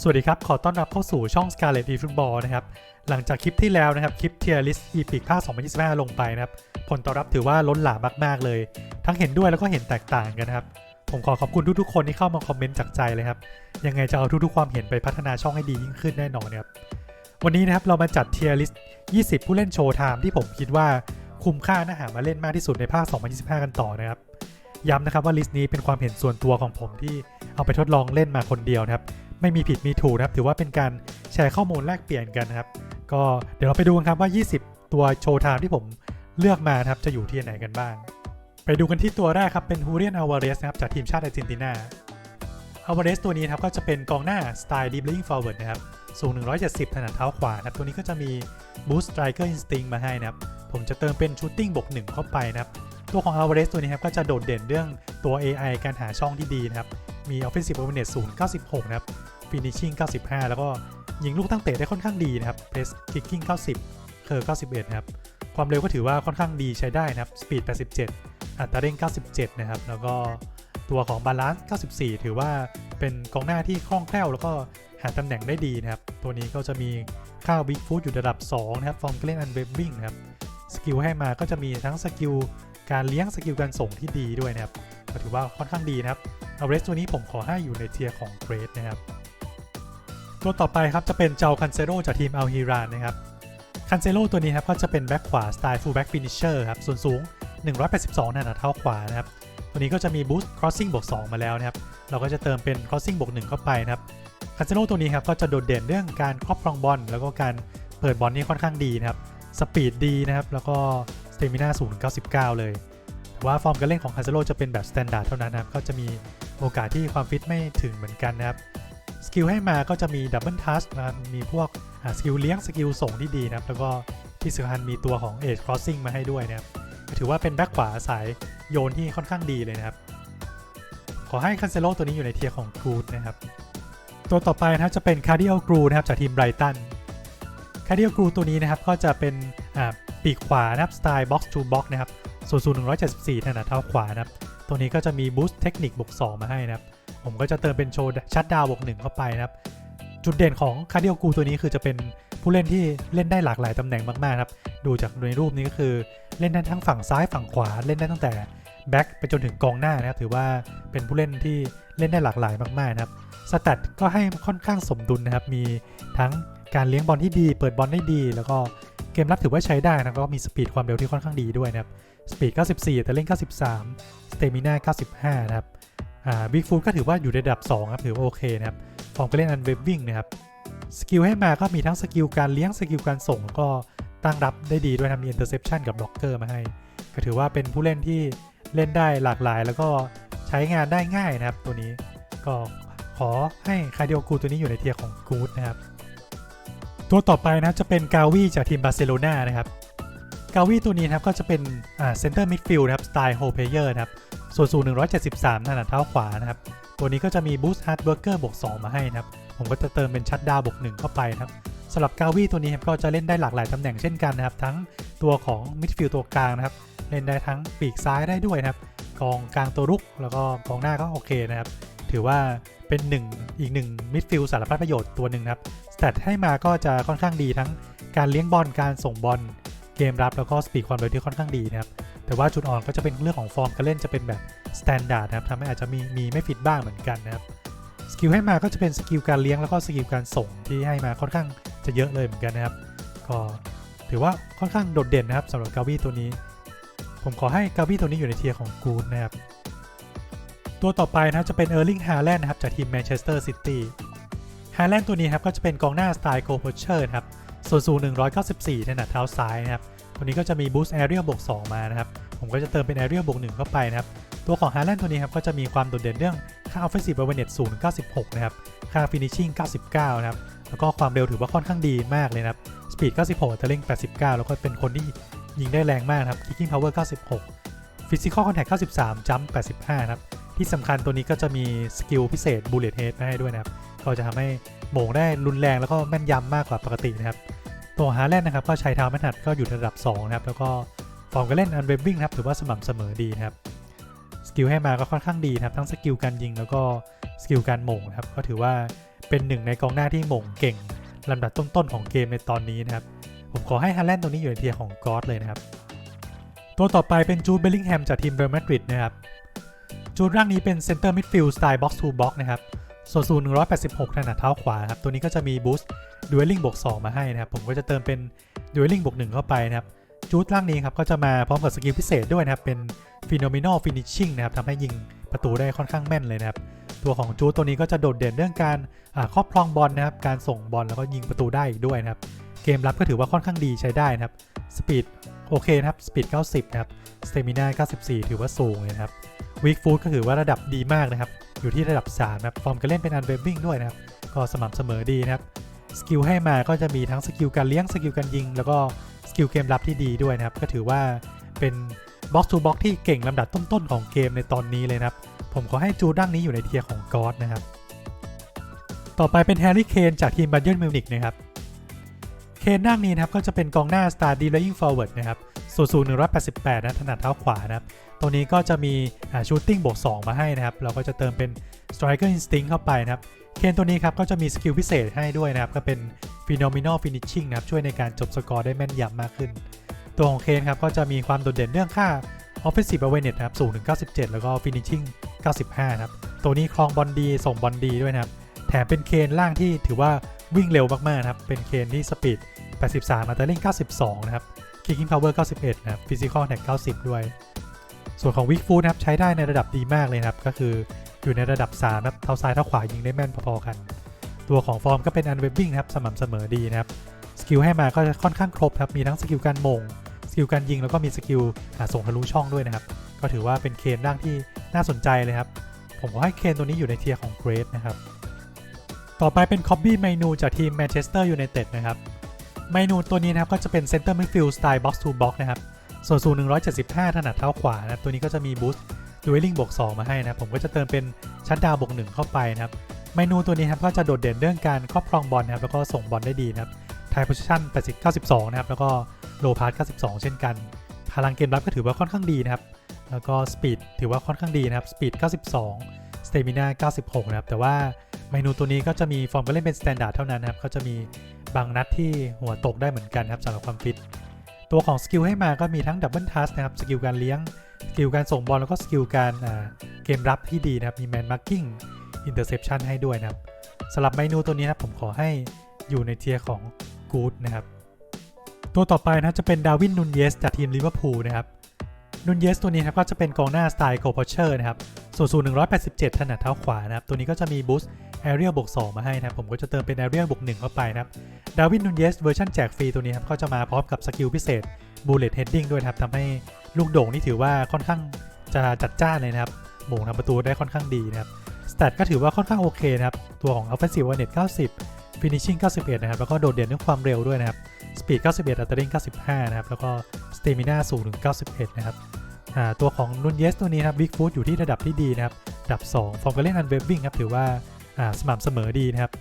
สวัสดีครับ ขอต้อนรับเข้าสู่ช่อง Scarlet eFootball นะครับ หลังจากคลิปที่แล้วนะครับ คลิป Tier List Epic ภาค 2025 ลงไปนะครับ ผลตอบรับถือว่าล้นหลามมาก ๆ เลย ทั้งเห็นด้วยแล้วก็เห็นแตกต่างกันนะครับ ผมขอขอบคุณทุก ๆ คนที่เข้ามาคอมเมนต์จากใจเลยครับ ยังไงจะเอาทุก ๆ ความเห็นไปพัฒนาช่องให้ดียิ่งขึ้นแน่นอนนะครับ วันนี้นะครับเรามาจัด Tier List 20 ผู้เล่นโชว์ไทม์ที่ผมคิดว่าคุ้มค่าน่าหามาเล่นมากที่สุดในภาค 2025 กันต่อนะครับ ย้ำนะครับว่าลิสต์นี้เป็นความเห็นส่วนตัวของผมที่เอาไปทดลองเล่นมาคนเดียวนะครับ ไม่มีผิดมีถูกนะครับ ถือว่าเป็นการแชร์ข้อมูลแลกเปลี่ยนกันนะครับ ก็เดี๋ยวเราไปดูกันครับว่า 20 ตัวโชว์ไทม์ที่ผมเลือกมาครับจะอยู่ที่ไหนกันบ้าง ไปดูกันที่ตัวแรกครับเป็นฮูเรียนอ l วาเรสนะครับจากทีมชาติอาร์เจนตินาอ l วาเรสตัวนี้ครับก็จะเป็นกองหน้าสไตล์ dribbling forward นะครับสูง 170 ถนัดเท้าขวานะครับ ตัวนี้ก็จะมี boost striker instinct มาให้นะครับ ผมจะเติมเป็น shooting บวก1เข้าไปนะครับ ตัวของ a l v a r e z ตัวนี้ครับก็จะโดดเด่นเรื่องตัว AI การหาช่องที่ดีนะครับ มี offensive awareness 0 96 นะครับ finishing 95 แล้วก็ยิงลูกตั้งเตะได้ค่อนข้างดีนะครับ press kicking 90 curve 91 นะครับ ความเร็วก็ถือว่าค่อนข้างดีใช้ได้นะครับ speed 87 อัตราเร่ง 97 นะครับ แล้วก็ตัวของ balance 94 ถือว่าเป็นกองหน้าที่คล่องแคล่ว แล้วก็หาตำแหน่งได้ดีนะครับ ตัวนี้ก็จะมีค่า big foot อยู่ระดับ 2 นะครับ ฟอร์มเล่น unwavering นะครับ สกิลให้มาก็จะมีทั้งสกิล การเลี้ยงสกิลการส่งที่ดีด้วยนะครับก็ถือว่าค่อนข้างดีนะครับเอาเรสตัวนี้ผมขอให้อยู่ในเทียร์ของเกรดนะครับ ตัวต่อไปครับจะเป็นเจ้าคันเซโรจากทีมอัลฮิรานนะครับคันเซโรตัวนี้ครับก็จะเป็นแบ็คขวาสไตล์ฟูลแบ็กฟินิชเชอร์ครับส่วนสูง 182นานาเท้าขวานะครับตัวนี้ก็จะมีบูสต์ crossing บวก2มาแล้วนะครับเราก็จะเติมเป็น crossing บวก1เข้าไปนะครับคันเซโรตัวนี้ครับก็จะโดดเด่นเรื่องการครอบครองบอลแล้วก็การเปิดบอลนี่ค่อนข้างดีนะครับสปีดดีนะครับแล้วก็ เตมิน่าสูง99 เลย แต่ว่าฟอร์มการเล่นของคาเซโ o จะเป็นแบบสแตนดาร์ดเท่านั้นนะครับ ก็จะมีโอกาสที่ความฟิตไม่ถึงเหมือนกันนะครับ สกิลให้มาก็จะมีดับเบิลทัชนะครับ มีพวกสกิลเลี้ยงสกิลส่งที่ดีนะครับ แล้วก็ที่สำคัญมีตัวของ Edge Crossing มาให้ด้วยนะครับถือว่าเป็นแบ็คขวาสายโยนที่ค่อนข้างดีเลยนะครับ ขอให้คันเซโ o ตัวนี้อยู่ในเทียร์ของกรูดนะครับ ตัวต่อไปนะครับจะเป็นคาร์ดิโอกรูนะครับจากทีมไบรตันคาร์ดิโอกรูตัวนี้นะครับก็จะเป็น ปีกขวานะครับสไตล์ box to box นะครับส่วนสูง174ถนัดเท้าขวานะครับตัวนี้ก็จะมีบูสต์เทคนิคบวก2มาให้นะครับผมก็จะเติมเป็นโชว์ชัดดาวบวก1เข้าไปนะครับจุดเด่นของคาร์ดิโอกูตัวนี้คือจะเป็นผู้เล่นที่เล่นได้หลากหลายตำแหน่งมาก ๆ ครับ ดูจากในรูปนี้ก็คือเล่นได้ทั้งฝั่งซ้ายฝั่งขวาเล่นได้ตั้งแต่แบ็กไปจนถึงกองหน้านะครับ ถือว่าเป็นผู้เล่นที่เล่นได้หลากหลายมาก ๆ นะครับสแตทก็ให้ค่อนข้างสมดุลนะครับ มีทั้งการเลี้ยงบอลที่ดี เปิดบอลได้ดี แล้วก็ เกมรับถือว่าใช้ได้นะก็มีสปีดความเร็วที่ค่อนข้างดีด้วยนะครับ สปีด 94 แต่เล่น 93 สเตมิน่า 95 นะครับ อ่าบิ๊กฟูดก็ถือว่าอยู่ในระดับ 2 ครับ ถือว่าโอเคนะครับ ฟอร์มการเล่นอันเวฟวิ่งนะครับ สกิลให้มาก็มีทั้งสกิลการเลี้ยง สกิลการส่งแล้วก็ตั้งรับได้ดีด้วยนะมีอินเตอร์เซปชันกับบล็อกเกอร์มาให้ ก็ถือว่าเป็นผู้เล่นที่เล่นได้หลากหลาย แล้วก็ใช้งานได้ง่ายนะครับ ตัวนี้ ก็ขอให้คาร์ดิโอกูตัวนี้อยู่ในเทียร์ของกูดนะครับ ตัวต่อไปนะจะเป็นกาวีจากทีมบาร์เซโลนานะครับกาวีตัวนี้นะครับก็จะเป็นเซนเตอร์มิดฟิลด์นะครับสไตล์โฮเพเยอร์นะครับส่วนสูง 173ถนัดเท้าขวานะครับ ตัวนี้ก็จะมีบูสต์ฮาร์ดเวิร์กเกอร์บวก2มาให้นะครับ ผมก็จะเติมเป็นชัดดาวบวก1เข้าไปนะครับสำหรับกาวีตัวนี้ครับก็จะเล่นได้หลากหลายตำแหน่งเช่นกันนะครับ ทั้งตัวของมิดฟิลด์ตัวกลางนะครับ เล่นได้ทั้งปีกซ้ายได้ด้วยนะครับกองกลางตัวรุกแล้วก็กองหน้าก็โอเคนะครับ ถือว่าเป็นหนึ่งอีกหนึ่งมิดฟิลด์สารพัดประโยชน์ตัวหนึ่งนะครับ สแตให้มาก็จะค่อนข้างดีทั้งการเลี้ยงบอลการส่งบอลเกมรับแล้วก็สปีดความเร็วที่ค่อนข้างดีนะครับแต่ว่าจุดอ่อนก็จะเป็นเรื่องของฟอร์มการเล่นจะเป็นแบบสแตนดาร์ดนะครับทำให้อาจจะมีมีไม่ฟิตบ้างเหมือนกันนะครับสกิลให้มาก็จะเป็นสกิลการเลี้ยงแล้วก็สกิลการส่งที่ให้มาค่อนข้างจะเยอะเลยเหมือนกันนะครับ ก็ถือว่าค่อนข้างโดดเด่นนะครับสำหรับกาวีตัวนี้ ผมขอให้กาวีตัวนี้อยู่ในเทียร์ของกูดนะครับตัวต่อไปนะครับจะเป็นเออร์ลิงฮาแลนด์นะครับจากทีมแมนเชสเตอร์ซิตี้ ฮาแลนด์ตัวนี้ครับก็จะเป็นกองหน้าสไตล์โกโพเชอร์ครับส่วนสูง 194ถนัดเท้าซ้ายนะครับตัวนี้ก็จะมีบูสต์แอเรียบวก2มานะครับผมก็จะเติมเป็นแอเรียบวก1เข้าไปนะครับตัวของฮาแลนด์ตัวนี้ครับก็จะมีความโดดเด่นเรื่องค่า offensive awareness สูง96นะครับค่า finishing 99นะครับแล้วก็ความเร็วถือว่าค่อนข้างดีมากเลยนะครับ speed 96แต่เร่ง 89 แล้วก็เป็นคนที่ยิงได้แรงมากครับ kicking power 96 physical contact 93 jump 85นะครับ ที่สำคัญตัวนี้ก็จะมีสกิลพิเศษ bullet head มาให้ด้วยนะครับ ก็จะทำให้โหม่งได้รุนแรงแล้วก็แม่นยำมากกว่าปกตินะครับ ตัวฮาแลนด์นะครับก็ใช้เท้าแม่นหัดก็อยู่ระดับ 2 นะครับ แล้วก็ฟอร์มการเล่นอันเวบวิ่งครับถือว่าสม่ำเสมอดีนะครับ สกิลให้มาก็ค่อนข้างดีนะครับทั้งสกิลการยิงแล้วก็สกิลการหม่งนะครับ ก็ถือว่าเป็นหนึ่งในกองหน้าที่หม่งเก่งลำดับต้นๆของเกมในตอนนี้นะครับ ผมขอให้ฮาแลนด์ตัวนี้อยู่ในเทียร์ของกอสเลยนะครับ ตัวต่อไปเป็นจูดเบลลิงแฮมจากทีมเรอัลมาดริดนะครับ จูดร่างนี้เป็นเซนเตอร์มิดฟิลด์สไตล์บ็อกซ์ทูบ็อกนะครับ ส่วนสูง186ถนัดเท้าขวาครับ ตัวนี้ก็จะมีบูสต์ดูเอลลิงบวก2มาให้นะครับ ผมก็จะเติมเป็นดูเอลลิงบวก1เข้าไปนะครับ จูดร่างนี้ครับก็จะมาพร้อมกับสกิลพิเศษด้วยนะครับ เป็น Phenomenal Finishing นะครับทำให้ยิงประตูได้ค่อนข้างแม่นเลยนะครับ ตัวของจูดตัวนี้ก็จะโดดเด่นเรื่องการครอบครองบอลนะครับ การส่งบอลแล้วก็ยิงประตูได้อีกด้วยนะครับ เกมรับก็ถือว่าค่อนข้างดีใช้ได้นะครับสปีดโอเคนะครับสปีด90นะครับสเตมินา94 ถือว่าสูงเลยนะครับ วีคฟูดก็ถือว่าระดับดีมากนะครับ อยู่ที่ระดับ3นะครับฟอร์มการเล่นเป็นอันเวบวิ่งด้วยนะครับ ก็สม่ำเสมอดีนะครับ สกิลให้มาก็จะมีทั้งสกิลการเลี้ยง สกิลการยิง แล้วก็สกิลเกมรับที่ดีด้วยนะครับ ก็ถือว่าเป็นบ็อกซ์ทูบ็อกที่เก่งลำดับต้นๆของเกมในตอนนี้เลยนะครับ ผมขอให้จูดั้งนี้อยู่ในเทียร์ของกอสนะครับ ต่อไปเป็นแฮร์รี่เคนจากทีมบั y เ r n มิวนิกนะครับ เคนนั่งนี้นะครับก็จะเป็นกองหน้า Star d e l a y i n g Forward นะครับส่วนสูง188 นะถนัดเท้าขวานะครับตัวนี้ก็จะมีชูตติ้งบวก2 มาให้นะครับ เราก็จะเติมเป็น Striker Instinct เข้าไปนะครับ เคนตัวนี้ครับก็จะมีสกิลพิเศษให้ด้วยนะครับ ก็เป็น Phenomenal Finishing นะครับ ช่วยในการจบสกอร์ได้แม่นยำมากขึ้น ตัวของเคนครับก็จะมีความโดดเด่นเรื่องค่า Offensive Awareness นะครับสูงถึง 97 แล้วก็ Finishing 95นะครับ ตัวนี้คลองบอลดีส่งบอลดีด้วยนะครับ แถมเป็นเคนล่างที่ถือว่าวิ่งเร็วมากๆนะครับ เป็นเคนที่สปีด 83มาตเตอร์ลิง92 นะครับ Kicking Power 91 นะครับ Physical Attack 90 ด้วย ส่วนของ Weak Foot นะครับ ใช้ได้ในระดับดีมากเลยนะครับ ก็คืออยู่ในระดับ3นะครับ เท้าซ้ายเท้าขวายิงได้แม่นพอๆกัน ตัวของฟอร์มก็เป็น Unwavering นะครับ สม่ำเสมอดีนะครับ สกิลให้มาก็จะค่อนข้างครบครับ มีทั้งสกิลการมง สกิลการยิง แล้วก็มีสกิลส่งทะลุช่องด้วยนะครับ ก็ถือว่าเป็นเคนร่างที่น่าสนใจเลยครับ ผมขอให้เคนตัวนี้อยู่ในเทียร์ของเกรดนะครับ ต่อไปเป็นคอบบี้เมนูจากทีมแมนเชสเตอร์ยูไนเต็ดนะครับเมนูตัวนี้นะครับก็จะเป็นเซนเตอร์มิดฟิลด์สไตล์บ็อกซ์ทูบ็อกนะครับ ส่วนสูง 175 ถนัดเท้าขวานะตัวนี้ก็จะมีบูสต์ดูเอลลิงบวก2มาให้นะผมก็จะเติมเป็นชัดดาวบวก1เข้าไปนะครับเมนูตัวนี้ครับก็จะโดดเด่นเรื่องการครอบครองบอลนะครับแล้วก็ส่งบอลได้ดีนะครับไทยโพซิชั่น80 92 นะครับแล้วก็โลพาส92 เช่นกัน พลังเกมรับก็ถือว่าค่อนข้างดีนะครับแล้วก็สปีดถือว่าค่อนข้างดีนะครับสปีด92สเตมินา96 นะครับแต่ว่า เมนูตัวนี้ก็จะมีฟอร์มการเล่นเป็นสแตนดาร์ดเท่านั้นนะครับก็จะมีบางนัดที่หัวตกได้เหมือนกันครับสำหรับความฟิต ตัวของสกิลให้มาก็มีทั้งดับเบิลทัสนะครับสกิลการเลี้ยง สกิลการส่งบอลแล้วก็สกิลการเกมรับที่ดีนะครับมีแมนมาร์กิ้งอินเตอร์เซปชันให้ด้วยนะครับสำหรับเมนูตัวนี้นะผมขอให้อยู่ในเทียร์ของกู๊ดนะครับตัวต่อไปนะจะเป็นดาวินนูนเยสจากทีมลิเวอร์พูลนะครับ นูนเยสตัวนี้ครับก็จะเป็นกองหน้าสไตล์โกลพอเชอร์นะครับส่วนสูง187 ถนัดเท้าขวานะครับ ตัวนี้ก็จะมีบูสต์แอเรียลบวก2มาให้นะครับ ผมก็จะเติมเป็นแอเรียลบวก1เข้าไปนะครับ ดาวินนูนเยสเวอร์ชันแจกฟรีตัวนี้ครับ ก็จะมาพร้อมกับสกิลพิเศษบูเลตเฮดดิ้งด้วยครับทำให้ลูกโด่งนี่ถือว่าค่อนข้างจะจัดจ้านเลยนะครับโมงทำประตูได้ค่อนข้างดีนะครับ สแตทก็ถือว่าค่อนข้างโอเคนะครับ ตัวของ Offensive Awareness 90 Finishing 91 นะครับ แล้วก็โดดเด่นเรื่องความเร็วด้วยนะครับ Speed 91 อัตราเร่ง95 นะครับ แล้วก็ Stamina สูงถึง 91 นะครับตัวของนุนเยสตัวนี้นะครับ Big Foot อยู่ที่ระดับที่ดีนะครับดับ 2 ฟอร์มการเล่นอันเวฟวิ่งครับถือว่าสม่ำเสมอดีนะครับ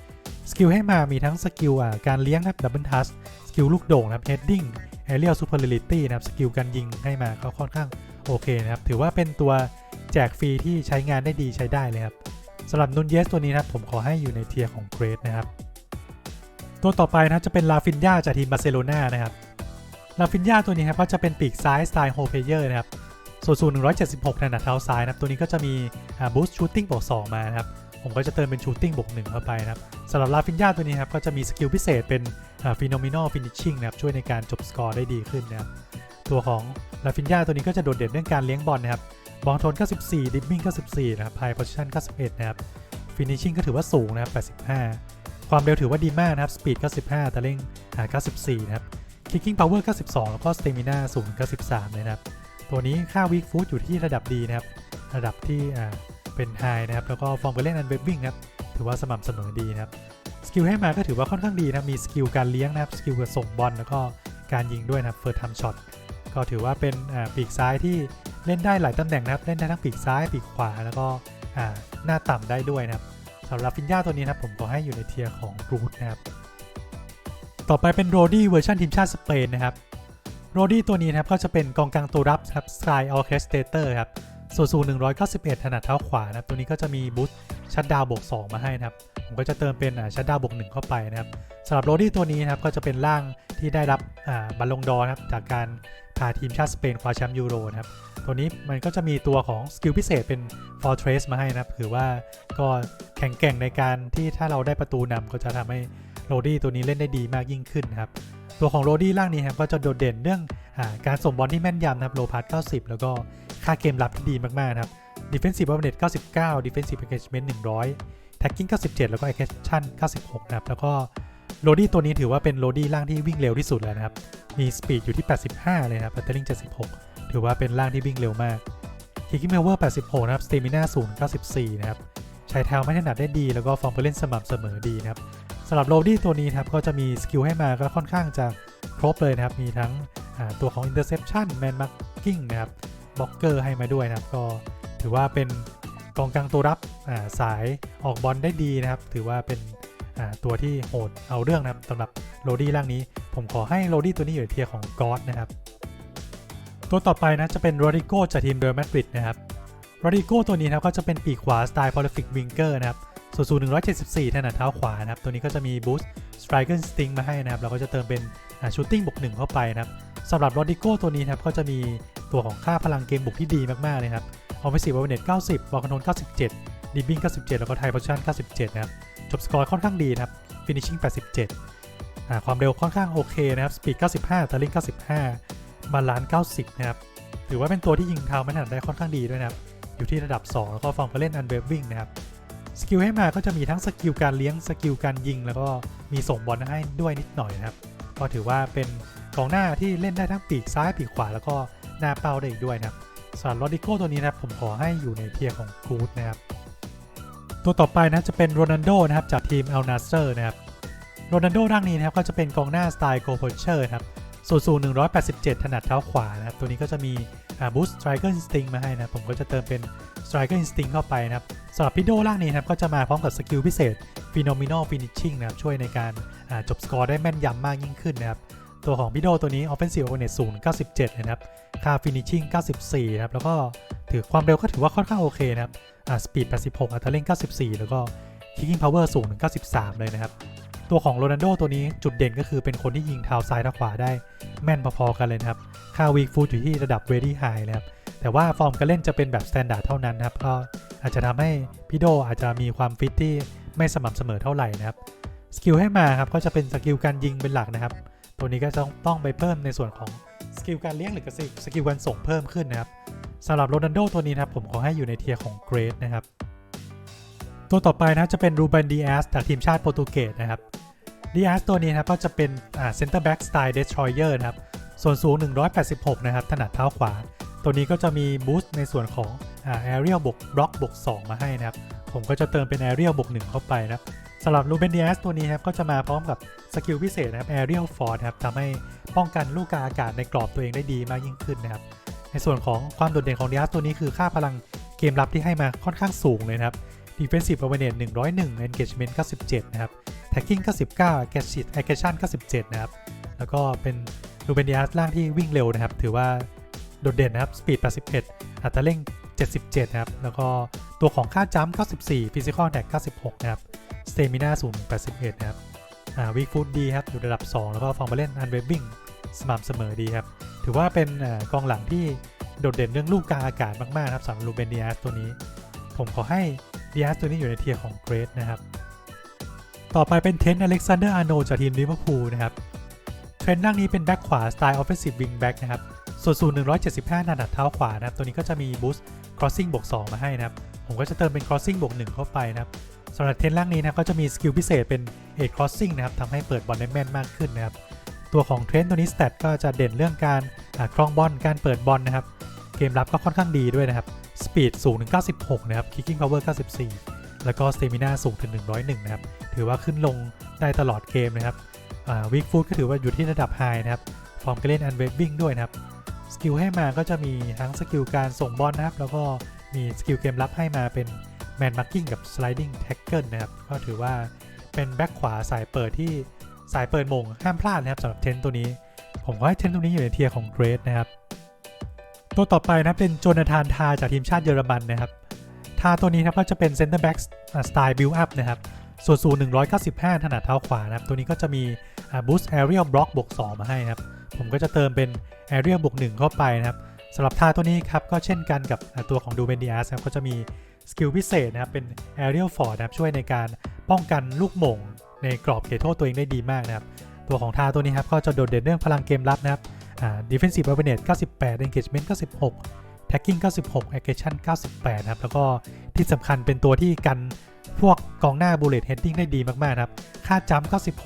สกิลให้มามีทั้งสกิลการเลี้ยงนะครับดับเบิลทัสสกิลลูกโด่งนะครับ heading aerial superiority นะครับ สกิลการยิงให้มาก็ค่อนข้างโอเคนะครับ ถือว่าเป็นตัวแจกฟรีที่ใช้งานได้ดีใช้ได้เลยครับสำหรับนุนเยสตัวนี้นะครับผมขอให้อยู่ในเทียร์ของเกรดนะครับ ตัวต่อไปนะจะเป็นลาฟินยาจากทีมบาร์เซโลนานะครับลาฟินยาตัวนี้ครับก็จะเป็นปีกซ้ายสไตล์โฮเพเยอร์นะครับส่วนสูง176ถนัดเท้าซ้ายนะครับตัวนี้ก็จะมีบูสต์ชูตติ้งบวก2มานะครับผมก็จะเติมเป็นชูตติ้งบวก1เข้าไปนะครับสำหรับลาฟินยาตัวนี้ครับก็จะมีสกิลพิเศษเป็นฟิโนมิโนฟินิชชิ่งนะครับช่วยในการจบสกอร์ได้ดีขึ้นนะครับตัวของลาฟินยาตัวนี้ก็จะโดดเด่นเรื่องการเลี้ยงบอลนะครับบอลทน94ดิบบิ้ง94นะครับไฮโพซิชัน91นะครับฟินิชชิ่งก็ถือว่าสูงนะครับ85 ความเร็วถือว่าดีมากนะครับสปีด95 แต่เร่ง94 นะครับ Kicking Power 92 แล้วก็ Stamina สูง93 เลยนะครับ ตัวนี้ค่า Weak Foot อยู่ที่ระดับดีนะครับ ระดับที่เป็น High นะครับ แล้วก็ฟอร์มการเล่นอันเวบวิ่งนะครับ ถือว่าสม่ำเสมอดีนะครับ สกิลให้มาก็ถือว่าค่อนข้างดีนะ มีสกิลการเลี้ยงนะครับ สกิลการส่งบอลแล้วก็การยิงด้วยนะครับ First Time Shot ก็ถือว่าเป็นปีกซ้ายที่เล่นได้หลายตำแหน่งนะครับ เล่นได้ทั้งปีกซ้าย ปีกขวา แล้วก็หน้าต่ำได้ด้วยนะครับ สำหรับฟินยาตัวนี้นะครับผมขอให้อยู่ในเทียร์ของรูทนะครับ ต่อไปเป็นโรดี้เวอร์ชันทีมชาติสเปนนะครับโรดี้ตัวนี้นะครับก็จะเป็นกองกลางตัวรับครับสไตล์ออเคสเตเตอร์ครับส่วนสูง191 ถนัดเท้าขวานะครับตัวนี้ก็จะมีบูสชัดดาวบวก2มาให้นะครับ ผมก็จะเติมเป็นชัดดาวบวก1เข้าไปนะครับสำหรับโรดี้ตัวนี้นะครับก็จะเป็นร่างที่ได้รับบัลลงดอนะครับจากการพาทีมชาติสเปนคว้าแชมป์ยูโรนะครับตัวนี้มันก็จะมีตัวของสกิลพิเศษเป็น Fortress มาให้นะครับถือว่าก็แข็งแกร่งในการที่ถ้าเราได้ประตูนำก็จะทำให้โรดี้ตัวนี้เล่นได้ดีมากยิ่งขึ้นนครับตัวของโรดี้ร่างนี้ครับก็จะโดดเด่นเรื่องอาการส่งบอลที่แม่นยำนะครับโลพาส90 แล้วก็ค่าเกมรับที่ดีมากๆนะครับ Defensive Awareness 99 Defensive Engagement 100 Tagging 97 แล้วก็ Aggression 96 นะครับ แล้วก็โรดี้ตัวนี้ถือว่าเป็นโรดี้ร่างที่วิ่งเร็วที่สุดแล้วนะครับ มีสปีดอยู่ที่ 85 เลยนะครับ Battering 76 ถือว่าเป็นร่างที่วิ่งเร็วมาก Kicking Power 86 นะครับ Stamina 0 94 นะครับ ใช้เท้าไม่ถนัดได้ดี แล้วก็ฟอร์มการเล่นสม่ำเสมอดีนะครับสำหรับโรดี้ตัวนี้นะครับ ก็จะมีสกิลให้มาก็ค่อนข้างจะครบเลยนะครับ มีทั้งตัวของ Interception Man Marking นะครับบ็อกเกอร์ให้มาด้วยนะครับ ก็ถือว่าเป็น กองกลางตัวรับสายออกบอลได้ดีนะครับ ถือว่าเป็นตัวที่โหดเอาเรื่องนะครับสำหรับโรดี้ร่างนี้ ผมขอให้โรดี้ตัวนี้อยู่ในเทียของกอสนะครับ ตัวต่อไปนะจะเป็นโรดิโกจากทีมเรอัลมาดริดนะครับโรดิโกตัวนี้นะครับก็จะเป็นปีกขวาสไตล์พอลิฟิกวิงเกอร์นะครับส่วนสูง174ถนัดเท้าขวานะครับ ตัวนี้ก็จะมีบูสต์สไตรเกิลสติงมาให้นะครับแล้วก็จะเติมเป็นชูตติ้งบวกหนึ่งเข้าไปนะครับสำหรับโรดิโกตัวนี้นะครับก็จะมีตัวของค่าพลังเกมบุกที่ดีมากๆเลยครับ ออฟฟิศบอลเน็ต90 บอลคอนโทรล97ดีบิ้ง97 แล้วก็ไทยโพชั่น97 นะครับ จบสกอร์ค่อนข้างดีนะครับ ฟินิชชิ่ง87อ่าความเร็วค่อนข้างโอเคนะครับ สปีด 95 ตาลิง95บาลาน 90 นะครับ ถือว่าเป็นตัวที่ยิงเท้าไม่ถนัดได้ค่อนข้างดีด้วยนะครับ อยู่ที่ระดับ 2 แล้วก็ฟอร์มการเล่นอันเวฟวิ่งนะครับ สกิลให้มาก็จะมีทั้งสกิลการเลี้ยง สกิลการยิง แล้วก็มีส่งบอลให้ด้วยนิดหน่อยนะครับ ก็ถือว่าเป็นกองหน้าที่เล่นได้ทั้งปีกซ้ายปีกขวาแล้วก็หน้าเป้าได้อีกด้วยนะครับ สำหรับโรดิโกตัวนี้นะครับผมขอให้อยู่ในเทียร์ของกูดนะครับตัวต่อไปนะจะเป็นโรนัลโดนะครับจากทีมเอลนาเซอร์นะครับโรนัลโดร่างนี้นะครับก็จะเป็นกองหน้าสไตล์โกโพเชอร์ครับส่วนสูง187 ถนัดเท้าขวานะครับ ตัวนี้ก็จะมีบูสต์สไตรเกอร์อินสติ้งมาให้นะ ผมก็จะเติมเป็นสไตรเกอร์อินสติ้งเข้าไปนะครับสำหรับพิโดร่างนี้นะครับ ก็จะมาพร้อมกับสกิลพิเศษ Phenomenal Finishing นะครับ ช่วยในการจบสกอร์ได้แม่นยำมากยิ่งขึ้นนะครับ ตัวของพิโดตัวนี้ Offensive Awareness 0 97 นะครับ ค่า Finishing 94 นะครับ แล้วก็ถือความเร็วก็ถือว่าค่อนข้างโอเคนะครับ อ่า Speed 86 อัตราเร่ง 94 แล้วก็ Kicking Power 0 93 เลยนะครับ ตัวของโรนัลโดตัวนี้จุดเด่นก็คือเป็นคนที่ยิงเท้าซ้ายเท้าขวาได้ แม่นพอๆกันเลยนะครับ ค่าวี k ฟู t อยู่ที่ระดับ very high เลยครับ แต่ว่าฟอร์มการเล่นจะเป็นแบบ standard เท่านั้นนะครับ ก็อาจจะทำให้พี่โดอาจจะมีความฟิตที่ไม่สม่ำเสมอเท่าไหร่นะครับ สกิลให้มาครับก็จะเป็นสกิลการยิงเป็นหลักนะครับ ตัวนี้ก็ต้องต้องไปเพิ่มในส่วนของสกิลการเลี้ยงหรือสกิลการส่งเพิ่มขึ้นนะครับสำหรับโรนัลโดตัวนี้นะครับผมขอให้อยู่ในเทียร์ของเกรดนะครับ ตัวต่อไปนะจะเป็นรูเบนดีแอสจากทีมชาติโปรตุเกสนะครับดีแอาร์ตัวนี้นะครับก็จะเป็นเซนเตอร์แบ็กสไตล์เดสทรอยเออร์นะครับส่วนสูง 186 นะครับ ถนัดเท้าขวา ตัวนี้ก็จะมีบูสต์ในส่วนของแอเรียลบวกบล็อกบวก2มาให้นะครับ ผมก็จะเติมเป็นแอเรียลบวก1เข้าไปนะครับ สำหรับลูเบนดี a สตัวนี้ครับก็จะมาพร้อมกับสกิลพิเศษนะครับแอเรียลฟอร์ครับทำให้ป้องกันลูกกาอากาศในกรอบตัวเองได้ดีมากยิ่งขึ้นนะครับ ในส่วนของความโดดเด่นของดีอาร์ตัวนี้คือค่าพลังเกมรับที่ให้มาค่อนข้างสูงเลยนะครับ Defensive Awareness 101 Engagement 97 นะครับ Tagging 99 Aggression 97 นะครับ แล้วก็เป็นลูเบนดิอาสล่างที่วิ่งเร็วนะครับ ถือว่าโดดเด่นนะครับ Speed 81 อัตราเร่ง 77 นะครับ แล้วก็ตัวของค่าจัมป์94 Physical Attack 96 นะครับ Stamina 0 81 นะครับ อ่า Weak Foot ดีครับ อยู่ระดับ 2 แล้วก็ฟอร์มเล่น Unwaving สม่ำเสมอดีครับ ถือว่าเป็นกองหลังที่โดดเด่นเรื่องลูกกลางอากาศมากๆครับสำหรับลูเบนดิอาสตัวนี้ ผมขอให้ดีอาสตัวนี้อยู่ในเทียร์ของเกรดนะครับ ต่อไปเป็นเทนอเล็กซานเดอร์อาร์โนจากทีมลิเวอร์พูลนะครับ เทรนด์ร่างนี้เป็นแบ็กขวาสไตล์ออฟเฟนซีฟวิงแบ็กนะครับส่วนสูง175 นาดัดเท้าขวานะครับ ตัวนี้ก็จะมีบูสต์ crossing บวก2 มาให้นะครับ ผมก็จะเติมเป็น crossing บวก1 เข้าไปนะครับสำหรับเทรนด์ร่างนี้นะก็จะมีสกิลพิเศษเป็น8 crossing นะครับทำให้เปิดบอลได้แม่นมากขึ้นนะครับ ตัวของเทรนตัวนี้สเตตก็จะเด่นเรื่องการครองบอลการเปิดบอลนะครับ เกมรับก็ค่อนข้างดีด้วยนะครับสปีดสูงถึง 96 นะครับ Kicking Power 94 แล้วก็ Stamina สูงถึง 101 นะครับ ถือว่าขึ้นลงได้ตลอดเกมนะครับวิกฟูดก็ถือว่าอยู่ที่ระดับไฮนะครับ ฟอร์มการเล่นอันเวฟวิ่งด้วยนะครับ สกิลให้มาก็จะมีทั้งสกิลการส่งบอลนะครับ แล้วก็มีสกิลเกมรับให้มาเป็นแมนมาร์กิ้งกับ sliding tackle นะครับ ก็ถือว่าเป็นแบ็คขวาสายเปิดที่สายเปิดมงห้ามพลาดนะครับสำหรับเทนตัวนี้ ผมก็ให้เทนตัวนี้อยู่ในเทียร์ของเกรดนะครับ ตัวต่อไปนะเป็นโจนาธานทาจากทีมชาติเยอรมันนะครับทาตัวนี้ครับก็จะเป็นเซนเตอร์แบ็กสไตล์บิลอัพนะครับส่วนสูง195 ถนัดเท้าขวานะครับ ตัวนี้ก็จะมีบูสต์แอเรียลบล็อกบวก2มาให้นะครับ ผมก็จะเติมเป็น แอเรียลบวก1เข้าไปนะครับสำหรับท่าตัวนี้ครับก็เช่นกันกับตัวของดูเบนดิอาสครับก็จะมีสกิลพิเศษนะครับเป็นแอเรียลฟอร์ดนะครับช่วยในการป้องกันลูกหม่งในกรอบเขตโทษตัวเองได้ดีมากนะครับตัวของท่าตัวนี้ครับก็จะโดดเด่นเรื่องพลังเกมรับนะครับอ่า defensive awareness 98 engagement 96 tagging 96 aggression 98นะครับแล้วก็ที่สำคัญเป็นตัวที่กันพวกกองหน้า bullet heading ได้ดีมากๆนะครับค่าจัม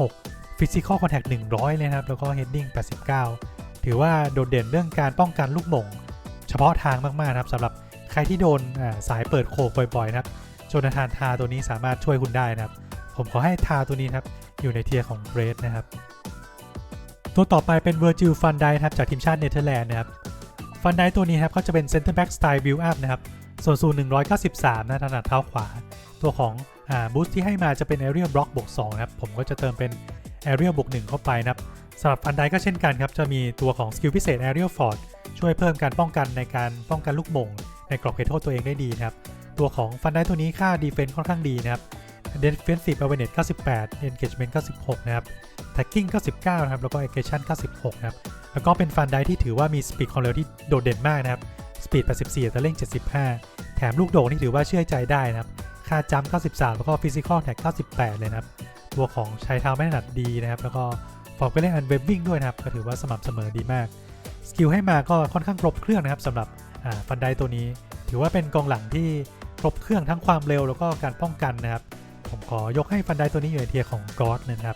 96 physical contact 100 เลยนะครับแล้วก็ heading 89 ถือว่าโดดเด่นเรื่องการป้องกันลูกหม่ง เฉพาะทางมากๆนะครับสำหรับใครที่โดนสายเปิดโคกบ่อยๆนะครับโจนาธานทาตัวนี้สามารถช่วยคุณได้นะครับ ผมขอให้ทาตัวนี้นะครับอยู่ในเทียร์ของเกรดนะครับ ตัวต่อไปเป็นเวอร์จิลฟันไดครับจากทีมชาติเนเธอร์แลนด์นะครับฟันไดตัวนี้ครับก็จะเป็นเซนเตอร์แบ็กสไตล์บิลอัพนะครับส่วนสูง193นะถนัดเท้าขวา ตัวของอบูสที่ให้มาจะเป็น a อเรียลบล็อกบวก2นะครับผมก็จะเติมเป็น a อเรียลบวก1เข้าไปนะครับ สำหรับฟันไดก็เช่นกันครับ จะมีตัวของสกิลพิเศษ a อเรียลฟอร์ดช่วยเพิ่มการป้องกันในการป้องกันลูกมงในกรอบเขตโทษตัวเองได้ดีนะครับ ตัวของฟันไดตัวนี้ค่าดีเฟน s ์ค่อนข้างดีนะครับ defensive awareness 98 engagement 96 นะครับ tagging 99 นะครับ แล้วก็ aggression 96 นะครับ แล้วก็เป็นฟันไดที่ถือว่ามีสปีดความเร็วที่โดดเด่นมากนะครับสปีด 84 แต่เร่ง 75 แถมลูกโด่งนี่ถือว่าเชื่อใจได้นะครับ ค่าจัม93 แล้วก็ physical tag 98 เลยนะครับ ตัวของใช้เท้าไม่ถนัดดีนะครับ แล้วก็ ฟอร์มก็เล่นอันเวบวิ่งด้วยนะครับ ก็ถือว่าสม่ำเสมอดีมาก สกิลให้มาก็ค่อนข้างครบเครื่องนะครับสำหรับฟันไดตัวนี้ ถือว่าเป็นกองหลังที่ครบเครื่องทั้งความเร็วแล้วก็การป้องกันนะครับ ผมขอยกให้ฟันไดตัวนี้อยู่ในเทียร์ของกอสนะครับ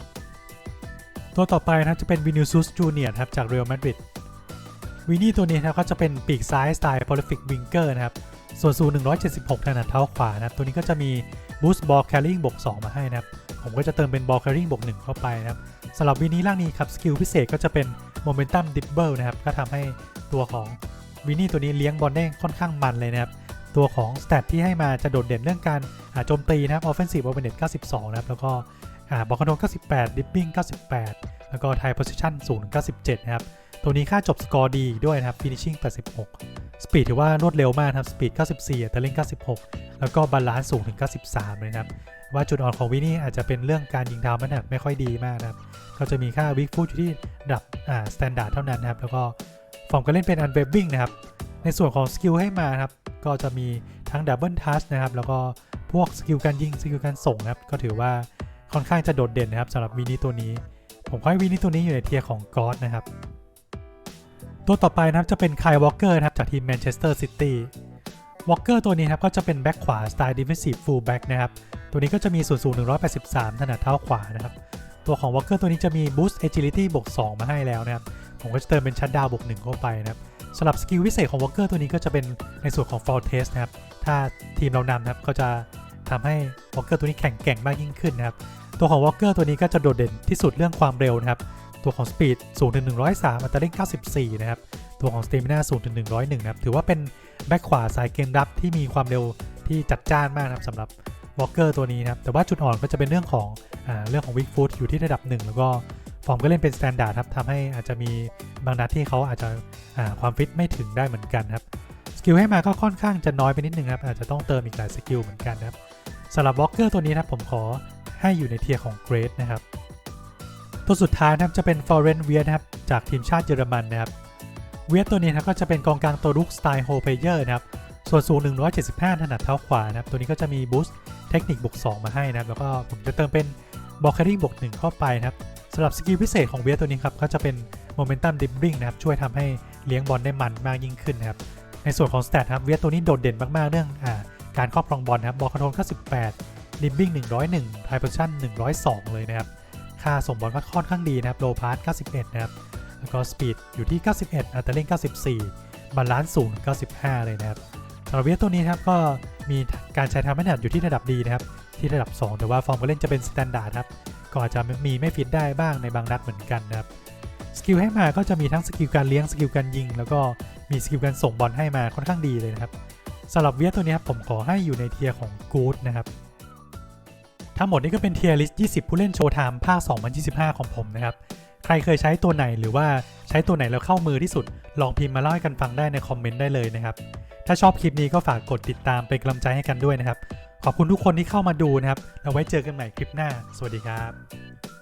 ตัวต่อไปนะครับจะเป็นวินิ c ุสจูเนียร์ครับจากเรอัลมาดริดวินี่ตัวนี้นะครับก็จะเป็นปีกซ้ายสไตล์ prolific winger นะครับส่วนสูง176ถนัดเท้าขวานะครับตัวนี้ก็จะมี boost ball carrying บวก2มาให้นะครับผมก็จะเติมเป็น ball carrying บวก1เข้าไปนะครับ สำหรับวินี่ล่างนี้ครับสกิลพิเศษก็จะเป็นโมเมนตัมดิบเบิลนะครับก็ทำให้ตัวของวินี่ตัวนี้เลี้ยงบอลได้ค่อนข้างมันเลยนะครับตัวของสเตตที่ให้มาจะโดดเด่นเรื่องการโจมตีนะครับออฟเฟนซีฟโอเปเนต92 นะครับแล้วก็บอลคอนโทรล98ดิปปิ้ง98 แล้วก็ tie position สูงถึง97 นะครับ ตัวนี้ค่าจบสกอร์ดีด้วยนะครับ finishing 86สปีดถือว่ารวดเร็วมากครับสปีด94 แต่เล่น 96 แล้วก็บาลานซ์สูงถึง 93 เลยนะครับ ว่าจุดอ่อนของวินี่อาจจะเป็นเรื่องการยิงเท้ามันนักไม่ค่อยดีมากนะครับก็จะมีค่าวิกฟูดอยู่ที่ระดับอ่าสแตนดาร์ดเท่านั้นนะครับ แล้วก็ฟอร์มการเล่นเป็นอันเวบวิ่งนะครับ ในส่วนของสกิลให้มาครับ ก็จะมีทั้งดับเบิลทัชนะครับ แล้วก็พวกสกิลการยิง สกิลการส่งนะครับ ก็ถือว่าค่อนข้างจะโดดเด่นนะครับสำหรับวินี่ตัวนี้ ผมขอให้วินี่ตัวนี้อยู่ในเทียร์ของกอสนะครับ ตัวต่อไปนะครับจะเป็นไคายวอลเกอร์นะครับจากทีมแมนเชสเตอร์ซิตี้วอลเกอร์ตัวนี้ครับก็จะเป็นแบ็คขวาสไตล์ดิฟเฟนซีฟฟูลแบ็กนะครับ ตัวนี้ก็จะมีส่วนสูง 183 ถนัดเท้าขวานะครับ ตัวของวอลเกอร์ตัวนี้จะมี Boost Agility บวก 2 มาให้แล้วนะครับ ผมก็จะเติมเป็นชัดดาวบวก 1 เข้าไปนะครับสำหรับสกิลพิเศษของวอลเกอร์ตัวนี้ก็จะเป็นในส่วนของ Fall Test นะครับ ถ้าทีมเรานำนะครับก็จะทำให้วอลเกอร์ตัวนี้แข็งแกร่งมากยิ่งขึ้นนะครับ ตัวของวอลเกอร์ตัวนี้ก็จะโดดเด่นที่สุดเรื่องความเร็วนะครับ ตัวของ Speed สูงถึง 103 อัตราเร่ง 94 นะครับ ตัวของ Stamina สูงถึง 101 นะครับ ถือว่าเป็นแบ็คขวาสายเกมรับที่มีความเร็วที่จัดจ้านมากนะครับสำหรับวอลเกอร์ตัวนี้นะครับ แต่ว่าจุดอ่อนก็จะเป็นเรื่องของอเรื่องของวิกฟูดอยู่ที่ระดับ 1 แล้วก็ฟอร์มก็เล่นเป็นสแตนดาร์ดครับทำให้อาจจะมีบางนัดที่เขาอาจจะความฟิตไม่ถึงได้เหมือนกันครับ สกิลให้มาก็ค่อนข้างจะน้อยไปนิดนึงครับ อาจจะต้องเติมอีกหลายสกิลเหมือนกันนะครับสำหรับวอลเกอร์ตัวนี้นะครับผมขอให้อยู่ในเทียร์ของเกรดนะครับ ตัวสุดท้ายนะครับจะเป็นฟอร์เรนเวียนะครับจากทีมชาติเยอรมันนะครับเวียตัวนี้นะครับก็จะเป็นกองกลางตัวลุกสไตล์โฮเพเยอร์นะครับส่วนสูง 175ถนัดเท้าขวานะครับตัวนี้ก็จะมีบูสต์เทคนิคบวก2มาให้นะครับแล้วก็ผมจะเติมเป็นบอลคาริงบวก1เข้าไปนะครับสำหรับสกิลพิเศษของเวียตัวนี้ครับก็จะเป็นโมเมนตัมดิบบิ้งนะครับช่วยทำให้เลี้ยงบอลได้มันมากยิ่งขึ้นนะครับในส่วนของสเตตครับเวียตัวนี้โดดเด่นมากๆเรื่องอาการครอบครองบอลนะครับบอลคอนโทรล98ดิบบิ้ง101ไทโพชั่น102 เลยนะครับ ค่าส่งบอลก็ค่อนข้างดีนะครับโลพาส91 นะครับ แล้วก็สปีดอยู่ที่ 91 อัตราเร่ง 94 บาลานซ์สูง 95 เลยนะครับสำหรับเวียตัวนี้นะครับก็มีการใช้ทำให้หนัดอยู่ที่ระดับดีนะครับ ที่ระดับ 2 แต่ว่าฟอร์มการเล่นจะเป็นสแตนดาร์ดครับก็อาจจะมีไม่ฟิตได้บ้างในบางนัดเหมือนกันนะครับสกิลให้มาก็จะมีทั้งสกิลการเลี้ยงสกิลการยิง แล้วก็มีสกิลการส่งบอลให้มาค่อนข้างดีเลยนะครับสำหรับเวียตัวนี้ครับผมขอให้อยู่ในเทียร์ของกู๊ดนะครับ ทั้งหมดนี้ก็เป็นเทียร์ลิสต์20 ผู้เล่นโชว์ไทม์ภาค 2025 ของผมนะครับ ใครเคยใช้ตัวไหนหรือว่าใช้ตัวไหนแล้วเข้ามือที่สุด ลองพิมพ์มาเล่าให้กันฟังได้ในคอมเมนต์ได้เลยนะครับ ถ้าชอบคลิปนี้ก็ฝากกดติดตามเป็นกำลังใจให้กันด้วยนะครับ ขอบคุณทุกคนที่เข้ามาดูนะครับแล้วไว้เจอกันใหม่คลิปหน้า สวัสดีครับ